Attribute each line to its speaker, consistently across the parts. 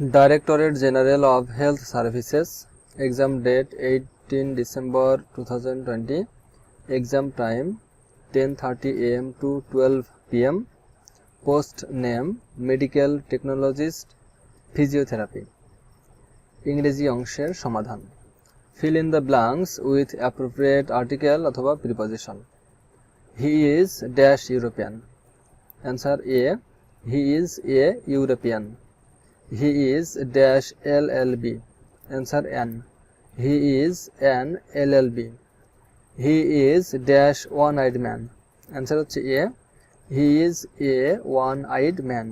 Speaker 1: Directorate General of Health Services. Exam date 18 December 2020. Exam time 10:30 a.m. to 12 p.m. Post name Medical Technologist Physiotherapy. ইংরেজি অংশের সমাধান fill in the blanks with appropriate article অথবা preposition. He is dash European. Answer A. He is a European. He is dash LLB. Answer N. He is an LLB. He is dash one-eyed man. Answer হচ্ছে A. He is a one-eyed man.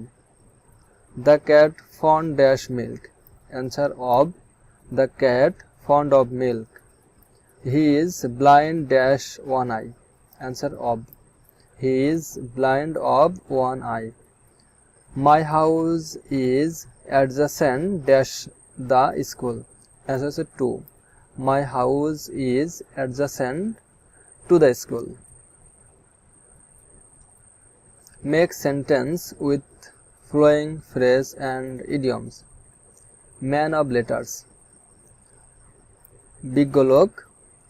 Speaker 1: The cat fond dash milk. Answer of. The cat fond of milk. He is blind dash one eye. Answer of. He is blind of one eye. my house is adjacent dash the school. As I said, 2 my house is adjacent to the school. Make sentence with flowing phrase and idioms. Man of letters. Bigolok,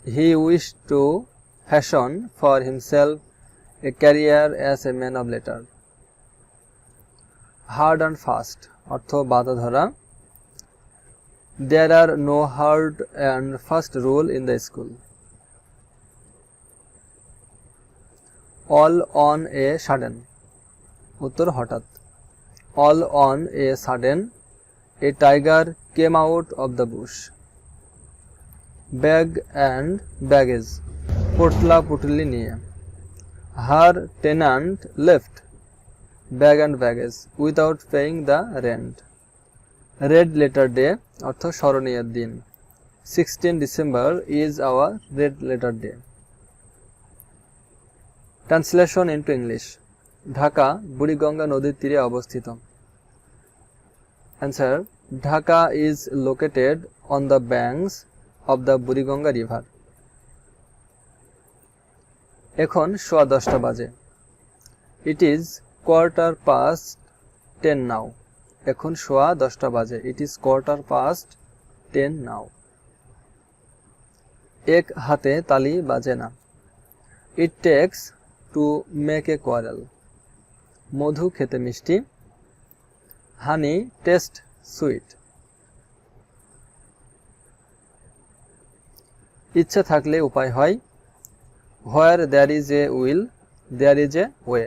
Speaker 1: he wished to fashion for himself a career as a man of letters. Hard and fast অর্থ বাধা ধরা। There are no hard and fast rule in the school all on a sudden উত্তর, হঠাৎ। All on a sudden a tiger came out of the bush bag and baggage পোটলা পুটলি নিয়ে। Her tenant left bag and baggage without paying the rent. Red letter day, অর্থ স্মরণীয় দিন। Sixteen December is our red letter day. Translation into English, Dhaka, Buriganga নদীর তীরে অবস্থিত। Answer, Dhaka is located on the banks of the Buriganga river. এখন সোয়া দশটা বাজে। It is quarter past ten now এখন সোয়া দশটা বাজে। It is quarter past ten now এক হাতে তালি বাজে না। It takes to make a quarrel মধু খেতে মিষ্টি। হানি টেস্ট সুইট ইচ্ছা থাকলে উপায় হয়। Where there is a will there is a way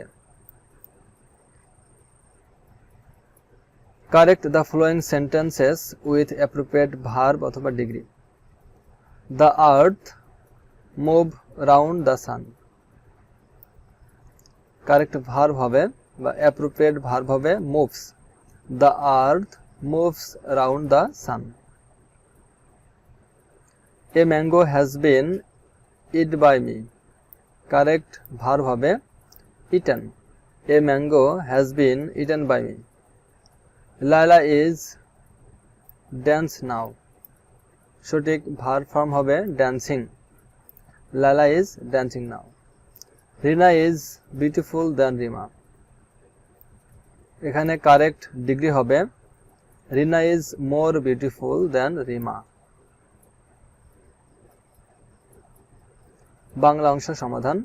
Speaker 1: correct the flowing sentences with appropriate verb অথবা degree the earth move round the sun correct verb হবে বা appropriate verb হবে moves the earth moves round the sun a mango has been eat by me correct verb হবে eaten a mango has been eaten by me Laila is dance now সঠিক verb form হবে dancing Laila is dancing now Rina is beautiful than Rima এখানে correct degree হবে Rina is more beautiful than Rima Bangla অংশ সমাধান।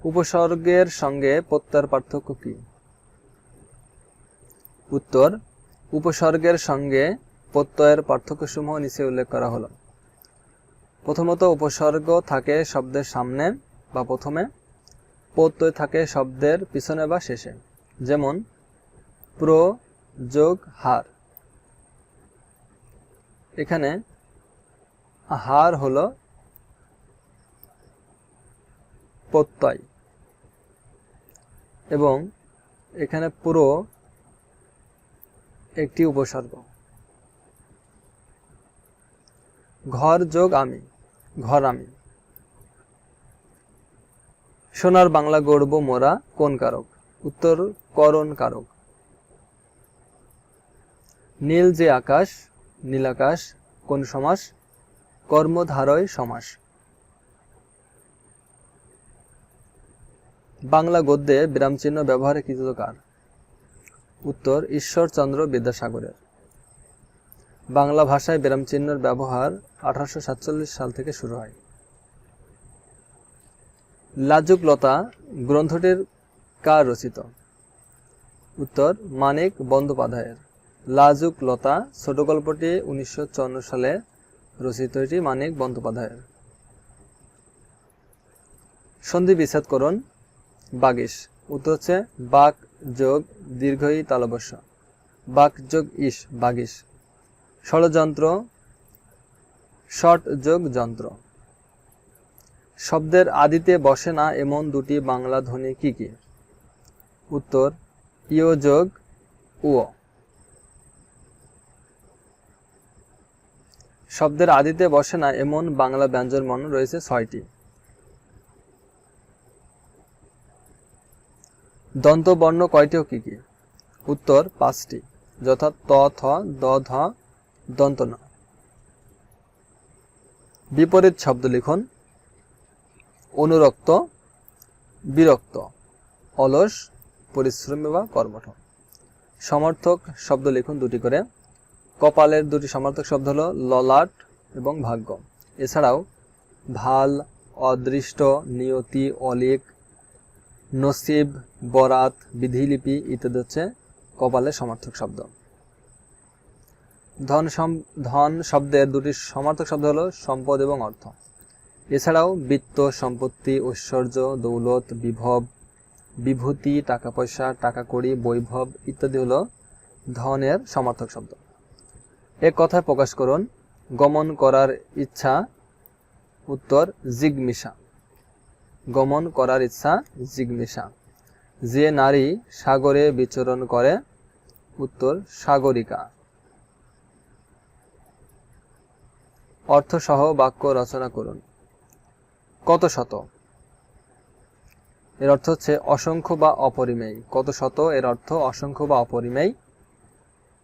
Speaker 1: উপসর্গের সঙ্গে প্রত্যয়ের পার্থক্য কি? উত্তর, উপসর্গের সঙ্গে প্রত্যয়ের পার্থক্যসমূহ নিচে উল্লেখ করা হলো। প্রথমত, উপসর্গ থাকে শব্দের সামনে বা প্রথমে, প্রত্যয় থাকে শব্দের পিছনে বা শেষে। যেমন, প্র যোগ হার। এখানে, হার হলো প্রত্যয়। এবং এখানে পুরো একটি উপসর্গ। ঘর যোগ আমি, ঘর আমি। সোনার বাংলা গড়ব মোরা, কোন কারক? উত্তর, করণ কারক। নীল যে আকাশ নীলাকাশ কোন সমাস? কর্মধারয় সমাস। বাংলা গদ্যে বিরামচিহ্ন ব্যবহারে কৃতকার উত্তর ঈশ্বরচন্দ্র বিদ্যাসাগরের। বাংলা ভাষায় বিরাম চিহ্নের ব্যবহার আঠারোশো সাতচল্লিশ সাল থেকে শুরু হয়। লাজুক লতা গ্রন্থটির কার রচিত। উত্তর, মানিক বন্দ্যোপাধ্যায়ের। লাজুক লতা ছোট গল্পটি উনিশশো সালে রচিত এটি মানিক বন্দ্যোপাধ্যায়ের। সন্ধি বিচ্ছেদ করুন। বাগিস। উত্তর হচ্ছে বাক যোগ দীর্ঘই তালবস্য বাক যোগ ইস, বাগিস। ষড়যন্ত্র ষট যোগ যন্ত্র। শব্দের আদিতে বসে না এমন দুটি বাংলা ধ্বনি কি কি? উত্তর, ইয় যোগ উ শব্দের আদিতে বসে না এমন বাংলা ব্যঞ্জনবর্ণ রয়েছে ছয়টি। দন্তবর্ণ কয়টি ও কি কি? উত্তর, পাঁচটি। যথা ত, থ, দ, ধ, দন্ত ন। বিপরীত শব্দ লিখুন। অনুরক্ত, বিরক্ত, অলস, পরিশ্রমী বা কর্মঠ। সমর্থক শব্দ লিখুন দুটি করে। কপালের দুটি সমর্থক শব্দ হলো ললাট এবং ভাগ্য এছাড়াও, ভালো, অদৃষ্ট, নিয়তি, অলিক নসিব, বরাত, বিধিলিপি ইত্যাদি হচ্ছে কপালের সমর্থক শব্দ। ধন ধন শব্দের দুটি সমর্থক শব্দ হলো সম্পদ এবং অর্থ। এছাড়াও বিত্ত, সম্পত্তি, ঐশ্বর্য, দৌলত, বিভব, বিভূতি টাকা পয়সা টাকা কড়ি বৈভব ইত্যাদি হলো ধনের সমর্থক শব্দ। এক কথায় প্রকাশ করুন, গমন করার ইচ্ছা, উত্তর জিগমিশা। গমন করার ইচ্ছা জিগমিশা যে নারী সাগরে বিচরণ করে, উত্তর সাগরিকা। অর্থসহ বাক্য রচনা করুন। কত শত? এর অর্থ হচ্ছে অসংখ্য বা অপরিমেয়। কত শত? এর অর্থ অসংখ্য বা অপরিমেয়।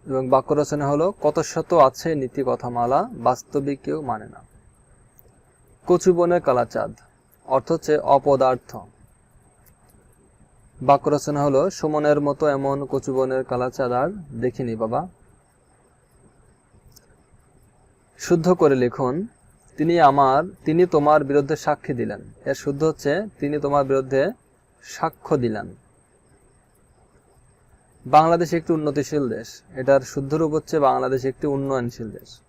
Speaker 1: এবং বাক্য রচনা হলো, কত শত আছে নীতি কথামালা বাস্তবিক কেউ মানে না। কচু বনের কালাচাঁদ। অর্থ হচ্ছে অপদার্থ। বাক্য রচনা হলো, সুমনের মতো এমন কচু বনের কালাচাঁদ আর দেখিনি বাবা। শুদ্ধ করে লিখুন, তিনি আমার, তিনি তোমার বিরুদ্ধে সাক্ষী দিলেন। এর শুদ্ধ হচ্ছে, তিনি তোমার বিরুদ্ধে সাক্ষ্য দিলেন। বাংলাদেশ একটি উন্নতিশীল দেশ। এটার শুদ্ধ রূপ হচ্ছে, বাংলাদেশ একটি উন্নয়নশীল দেশ।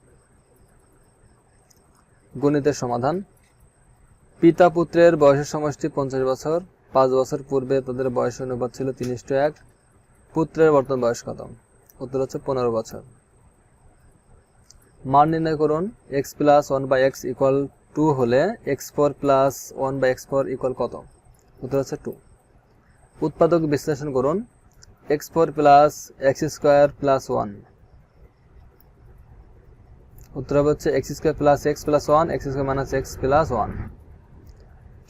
Speaker 1: গণিতের সমাধান। পিতা পুত্রের বয়সের সমষ্টি পঞ্চাশ বছর, পাঁচ বছর পূর্বে তাদের বয়স অনুপাত ছিল তিন এক। পুত্রের বর্তমান বয়স কত? উত্তর হচ্ছে পনেরো বছর। মান নির্ণয় করুন X plus one by X equal to হলে X four plus one by X four equal কত? উত্তর হচ্ছে টু উৎপাদক বিশ্লেষণ করুন X four plus X square plus one উত্তর হচ্ছে X square plus X plus one X square minus X plus one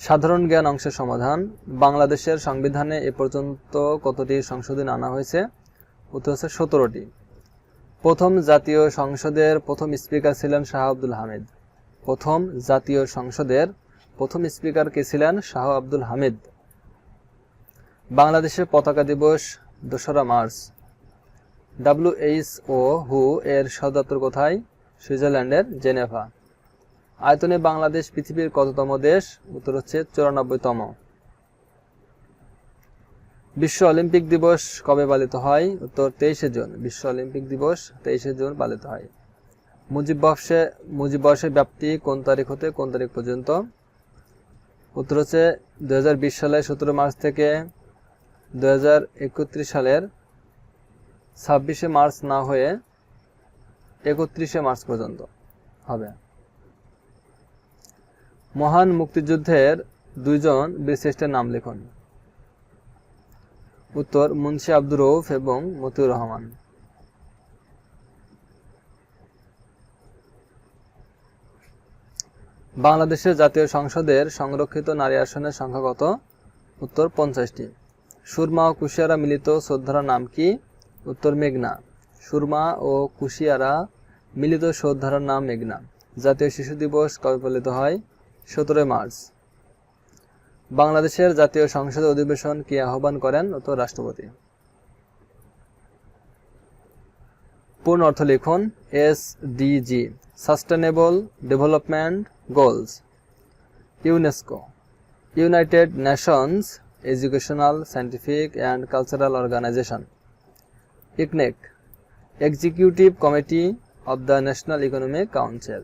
Speaker 1: সাধারণ জ্ঞান অংশের সমাধান। বাংলাদেশের সংবিধানে এ পর্যন্ত কতটি সংশোধন আনা হয়েছে? উত্তর হচ্ছে সতেরোটি। প্রথম জাতীয় সংসদের প্রথম স্পিকার ছিলেন শাহ আব্দুল হামিদ। প্রথম জাতীয় সংসদের প্রথম স্পিকার কে ছিলেন শাহ আব্দুল হামিদ। বাংলাদেশের পতাকা দিবস, দোসরা মার্চ। ডাব্লিউএইচ ও হু এর সদর কোথায়? সুইজারল্যান্ডের জেনেভা। আয়তনে বাংলাদেশ পৃথিবীর কততম দেশ? উত্তর হচ্ছে চুরানব্বইতম। বিশ্ব অলিম্পিক দিবস কবে পালিত হয়? উত্তর তেইশে জুন। বিশ্ব অলিম্পিক দিবস তেইশে জুন পালিত হয়। মুজিব বর্ষে, মুজিব বর্ষের ব্যাপ্তি কোন তারিখ হতে কোন তারিখ পর্যন্ত? উত্তর হচ্ছে দু সালের সতেরো মার্চ থেকে দুহাজার একত্রিশ সালের ছাব্বিশে মার্চ না হয়ে একত্রিশে মার্চ পর্যন্ত হবে। মহান মুক্তিযুদ্ধের দুইজন বীরশ্রেষ্ঠের নাম লিখুন। উত্তর, মুন্সি আব্দুর রৌফ এবং মতিউর রহমান। বাংলাদেশের জাতীয় সংসদের সংরক্ষিত নারী আসনের সংখ্যা কত? উত্তর, পঞ্চাশটি। সুরমা ও কুশিয়ারা মিলিত শ্রদ্ধার নাম কি? উত্তর, মেঘনা। সুরমা ও কুশিয়ারা মিলিত শ্রদ্ধার নাম মেঘনা। জাতীয় শিশু দিবস কবে পালিত হয়? সতেরোই মার্চ। বাংলাদেশের জাতীয় সংসদ অধিবেশন কি আহ্বান করেন উত্তর রাষ্ট্রপতি পূর্ণ অর্থ লিখুন, S D G sustainable development goals UNESCO. United Nations educational scientific and cultural organization. ইকনেক, executive committee of the National Economic Council.